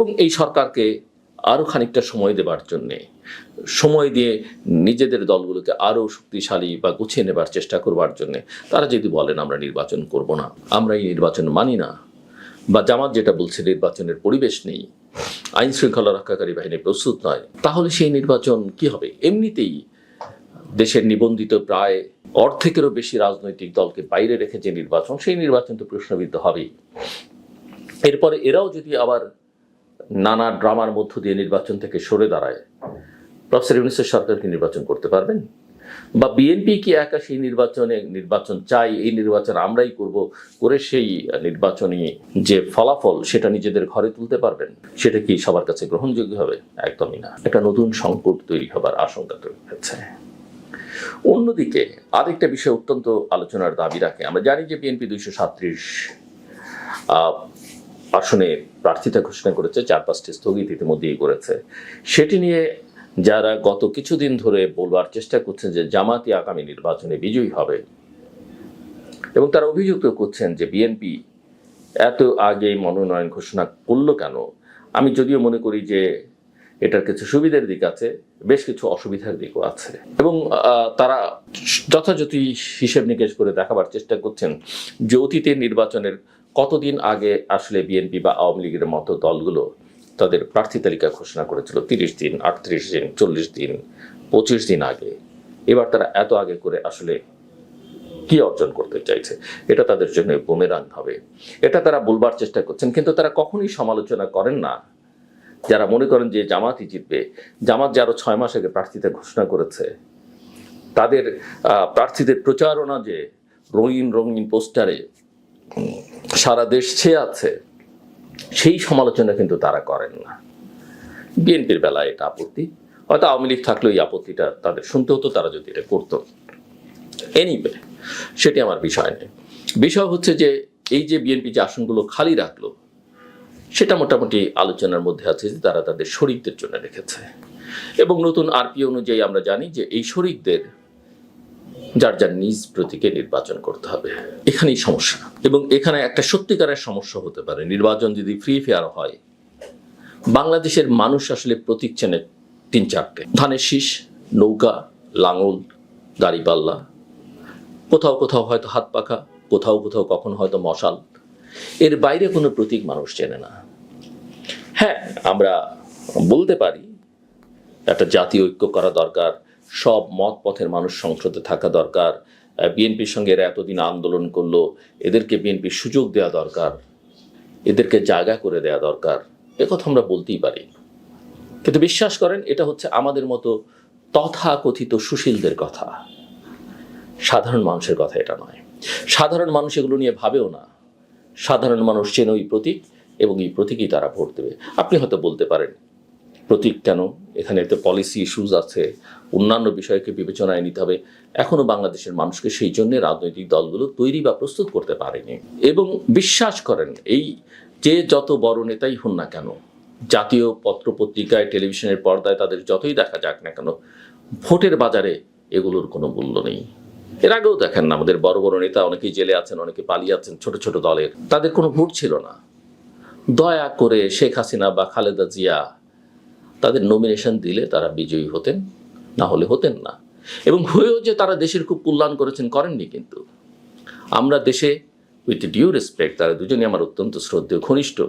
এবং এই সরকারকে আরও খানিকটা সময় দেবার জন্যে, সময় দিয়ে নিজেদের দলগুলোকে আরও শক্তিশালী বা গুছিয়ে নেবার চেষ্টা করবার জন্যে, তারা যদি বলেন আমরা নির্বাচন করব না, আমরা এই নির্বাচন মানি না, বা জামাত যেটা বলছে নির্বাচনের পরিবেশ নেই আইন শৃঙ্খলা রক্ষাকারী বাহিনী প্রস্তুত নয়, তাহলে সেই নির্বাচন কি হবে? এমনিতেই দেশের নিবন্ধিত প্রায় অর্ধেকেরও বেশি রাজনৈতিক দলকে বাইরে রেখে যে নির্বাচন, সেই নির্বাচন তো প্রশ্নবিদ্ধ হবেই। এরপরে এরাও যদি আবার নানা ড্রামার মধ্য দিয়ে নির্বাচন থেকে সরে দাঁড়ায়। প্রফেসর ইউনিসের সরকার কি নির্বাচন করতে পারবেন? বা বিএনপি কি একা সেই নির্বাচনে নির্বাচন চাই এই নির্বাচন আমরাই করব, করে সেই নির্বাচনী যে ফলাফল সেটা নিজেদের ঘরে তুলতে পারবেন? সেটা কি সবার কাছে গ্রহণযোগ্য হবে? একদমই না। একটা নতুন সংকট তৈরি হবার আশঙ্কা তৈরি হচ্ছে। অন্যদিকে আরেকটা বিষয় অত্যন্ত আলোচনার দাবি রাখে। আমরা জানি যে বিএনপি দুইশো সাত্রিশ আসনে প্রার্থিতা ঘোষণা করেছে চার পাঁচটি স্থগিত ইতিমধ্যেই করেছে। সেটি নিয়ে যারা গত কিছুদিন ধরে বলবার চেষ্টা করছেন যে জামাতি আগামী নির্বাচনে বিজয়ী হবে, এবং তারা অভিযুক্ত করছেন যে বিএনপি এত আগে মনোনয়ন ঘোষণা করল কেন? আমি যদিও মনে করি যে এটার কিছু সুবিধার দিক আছে, বেশ কিছু অসুবিধার দিকও আছে, এবং তারা যথাযথ হিসেব নিকেশ করে দেখাবার চেষ্টা করছেন যে অতীতের নির্বাচনের কতদিন আগে আসলে বিএনপি বা আওয়ামী লীগের মতো দলগুলো তাদের প্রার্থী তালিকা ঘোষণা করেছিল? তিরিশ দিন, আটত্রিশ দিন, চল্লিশ দিন, পঁচিশ দিন আগে। এবার তারা এত আগে করে আসলে কি অর্জন করতে চাইছে? এটা তাদের জন্য বুমেরাং হবে। এটা তারা বলবার চেষ্টা করছেন, কিন্তু তারা কখনোই সমালোচনা করেন না। যারা মনে করেন যে জামাতই জিতবে, জামাত যে আরও ছয় মাস আগে প্রার্থীতা ঘোষণা করেছে, তাদের প্রার্থীদের প্রচারণা যে রঙিন রঙিন পোস্টারে সারা দেশ ছেয়ে আছে, সেই সমালোচনা কিন্তু তারা করেন না। বিএনপির বেলায় এটা আপত্তি। হয়তো আওয়ামী লীগ থাকলেও এই আপত্তিটা তাদের শুনতে হতো, তারা যদি এটা করতো। এনিওয়ে সেটি আমার বিষয় নেই। বিষয় হচ্ছে যে, এই যে বিএনপি যে আসনগুলো খালি রাখল, সেটা মোটামুটি আলোচনার মধ্যে আছে যে তারা তাদের শরিকদের জন্য রেখেছে। এবং নতুন আরপি অনুযায়ী আমরা জানি যে, এই শরিকদের যার যার নিজ প্রতীকে নির্বাচন করতে হবে। এখানেই সমস্যা। এবং এখানে একটা সত্যিকারের সমস্যা হতে পারে। নির্বাচন যদি ফ্রি ফেয়ার হয়, বাংলাদেশের মানুষ আসলে প্রতীক চেনে তিন চারটে। ধানের শীষ, নৌকা, লাঙল, দাড়িপাল্লা। কোথাও কোথাও হয়তো হাত পাখা, কোথাও কোথাও কখনো হয়তো মশাল। এর বাইরে কোনো প্রতীক মানুষ চেনে না। হ্যাঁ আমরা বলতে পারি, একটা জাতীয় ঐক্য করা দরকার। সব মত পথের মানুষ সংসদে থাকা দরকার। বিএনপির সঙ্গে এরা এতদিন আন্দোলন করল, এদেরকে বিএনপির সুযোগ দেওয়া দরকার, এদেরকে জায়গা করে দেওয়া দরকার কথা আমরা বলতেই পারি। কিন্তু বিশ্বাস করেন, এটা হচ্ছে আমাদের মতো তথাকথিত সুশীলদের কথা। সাধারণ মানুষের কথা এটা নয়। সাধারণ মানুষ এগুলো নিয়ে ভাবেও না। সাধারণ মানুষ চেন ওই প্রতীক এবং এই প্রতীকই তারা ভোট দেবে। আপনি হয়তো বলতে পারেন, প্রতীক কেন? এখানে তো পলিসি ইস্যুজ আছে, অন্যান্য বিষয়কে বিবেচনায় নিতে হবে। এখনও বাংলাদেশের মানুষকে সেই জন্য রাজনৈতিক দলগুলো তৈরি বা প্রস্তুত করতে পারেনি। এবং বিশ্বাস করেন, এই যে যত বড় নেতাই হন না কেন, জাতীয় পত্র পত্রিকায় টেলিভিশনের পর্দায় তাদের যতই দেখা যাক না কেন, ভোটের বাজারে এগুলোর কোনো মূল্য নেই। এর আগেও দেখেন না, আমাদের বড় বড় নেতা অনেকেই জেলে আছেন, অনেকে পালিয়ে আছেন ছোট ছোট দলের। তাদের কোনো ভোট ছিল না। দয়া করে শেখ হাসিনা বা খালেদা জিয়া তাদের নমিনেশন দিলে তারা বিজয়ী হতেন, না হলে হতেন না। এবং হয়েও যে তারা দেশের খুব কল্যাণ করেছেন, করেননি কিন্তু। আমরা দেশে উইথ ডিউ রেসপেক্ট তারা দুজনই আমার অত্যন্ত শ্রদ্ধেয়, ঘনিষ্ঠ।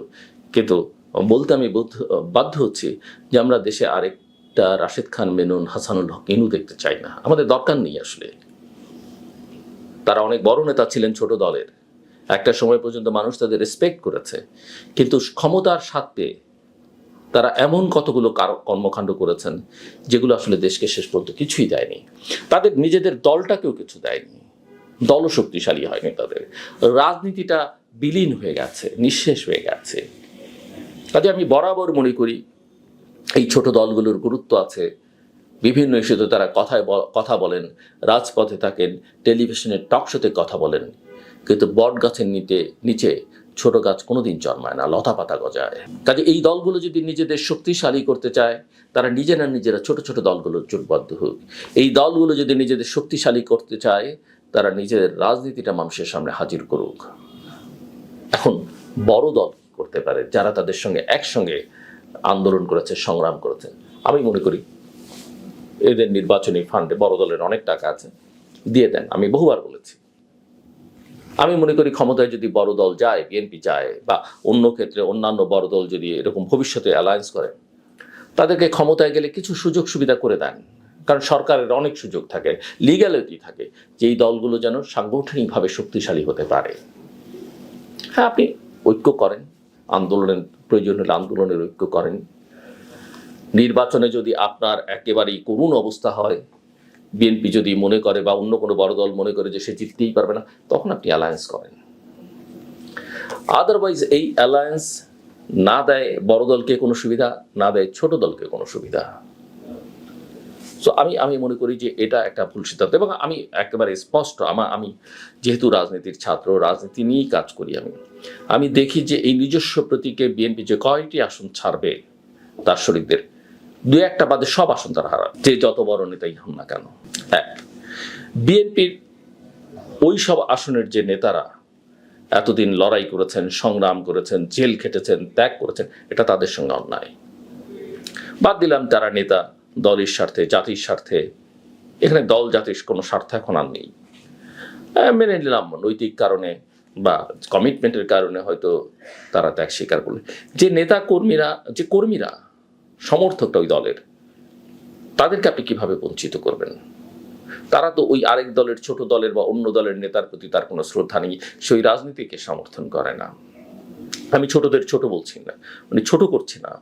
কিন্তু বলতে আমি বোধ- বাধ্য হচ্ছি যে আমরা দেশে আরেকটা রাশেদ খান, মেনন, হাসানুল হক ইনু দেখতে চাই না। আমাদের দরকার নেই আসলে। তারা অনেক বড় নেতা ছিলেন ছোট দলের। একটা সময় পর্যন্ত মানুষ তাদের রেসপেক্ট করেছে। কিন্তু ক্ষমতার স্বার্থে তারা এমন কতগুলো কার- কর্মকাণ্ড করেছেন যেগুলো আসলে দেশকে শেষ পর্যন্ত কিছুই দেয়নি। তাদের নিজেদের দলটাকেও কিছু দেয়নি। দলও শক্তিশালী হয়নি তাদের। রাজনীতিটা বিলীন হয়ে গেছে, নিঃশেষ হয়ে গেছে। কাজে আমি বরাবর মনে করি, এই ছোট দলগুলোর গুরুত্ব আছে। বিভিন্ন ইস্যুতে তারা কথায় কথা বলেন, রাজপথে থাকেন, টেলিভিশনের টক শোতে কথা বলেন। কিন্তু বট গাছের নিচে ছোট গাছ কোনোদিন জন্মায় না, লতা পাতা গজায়। কাজে এই দলগুলো যদি নিজেদের শক্তিশালী করতে চায়, তারা নিজেরা নিজেরা ছোট ছোট দলগুলো জোটবদ্ধ হোক। এই দলগুলো যদি নিজেদের শক্তিশালী করতে চায়, তারা নিজেদের রাজনীতিটা মানুষের সামনে হাজির করুক। এখন বড় দল করতে পারে, যারা তাদের সঙ্গে একসঙ্গে আন্দোলন করেছে, সংগ্রাম করেছে। আমি মনে করি, এদের নির্বাচনী ফান্ডে বড় দলের অনেক টাকা আছে। দিয়ে দেন, আমি বহুবার বলেছি। আমি মনে করি ক্ষমতায় যদি বড় দল যায় বিএনপি যায়, বা অন্য ক্ষেত্রে অন্যান্য বড় দল যদি এরকম ভবিষ্যতে অ্যালায়েন্স করে, তাদেরকে ক্ষমতায় গেলে কিছু সুযোগ সুবিধা করে দেন। কারণ সরকারের অনেক সুযোগ থাকে লিগ্যালিটি থাকে, যেই দলগুলো যেন সাংগঠনিকভাবে শক্তিশালী হতে পারে। হ্যাঁ আপনি ঐক্য করেন, আন্দোলনের প্রয়োজন হলে আন্দোলনের ঐক্য করেন। নির্বাচনে যদি আপনার একেবারেই করুণ অবস্থা হয় বিএনপি যদি মনে করে বা অন্য কোনো বড় দল মনে করে যে সে জিততেই পারবে না, তখন আপনি অ্যালায়েন্স করেন। আদারওয়াইজ এই অ্যালায়েন্স না দেয় বড় দলকে কোনো সুবিধা, না দেয় ছোট দলকে কোনো সুবিধা। সো আমি আমি মনে করি যে এটা একটা ভুল সিদ্ধান্ত এবং আমি একেবারে স্পষ্ট আমার আমি যেহেতু রাজনীতির ছাত্র, রাজনীতি নিয়েই কাজ করি আমি। আমি দেখি যে এই নিজস্ব প্রতীকে বিএনপি যে কয়টি আসন ছাড়বে তার শরীরদের দু একটা বাদে সব আসন তারা হারাবে যে যত বড় নেতাই হন না কেন। এক, বিএনপির ওই সব আসনের যে নেতারা এতদিন লড়াই করেছেন, সংগ্রাম করেছেন, জেল খেটেছেন, ত্যাগ করেছেন, এটা তাদের সঙ্গে অন্যায়। বাদ দিলাম তারা নেতা দলের স্বার্থে, জাতির স্বার্থে। এখানে দল জাতির কোনো স্বার্থ এখন আর নেই। মেনে নিলাম নৈতিক কারণে বা কমিটমেন্টের কারণে হয়তো তারা ত্যাগ স্বীকার করলে। যে নেতা কর্মীরা, যে কর্মীরা সমর্থকটা ওই দলের। তাদেরকে আপনি কীভাবে বঞ্চিত করবেন? তারা তো ওই আরেক দলের ছোট দলের বা অন্য দলের নেতার প্রতি তার কোনো শ্রদ্ধা নেই, সে ওই রাজনীতিকে সমর্থন করে না। আমি ছোটদের ছোট বলছি না মানে ছোট করছি না।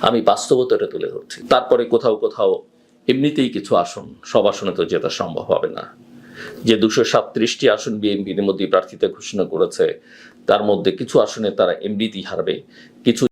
আমি বাস্তবতাটা তুলে ধরছি। তারপরে কোথাও কোথাও এমনিতেই কিছু আসন, সব আসনে তো জেতা সম্ভব হবে না। যে দুশো সাতত্রিশটি আসন বিএনপির মধ্যে প্রার্থিতা ঘোষণা করেছে, তার মধ্যে কিছু আসনে তারা এমনিতেই হারবে, কিছু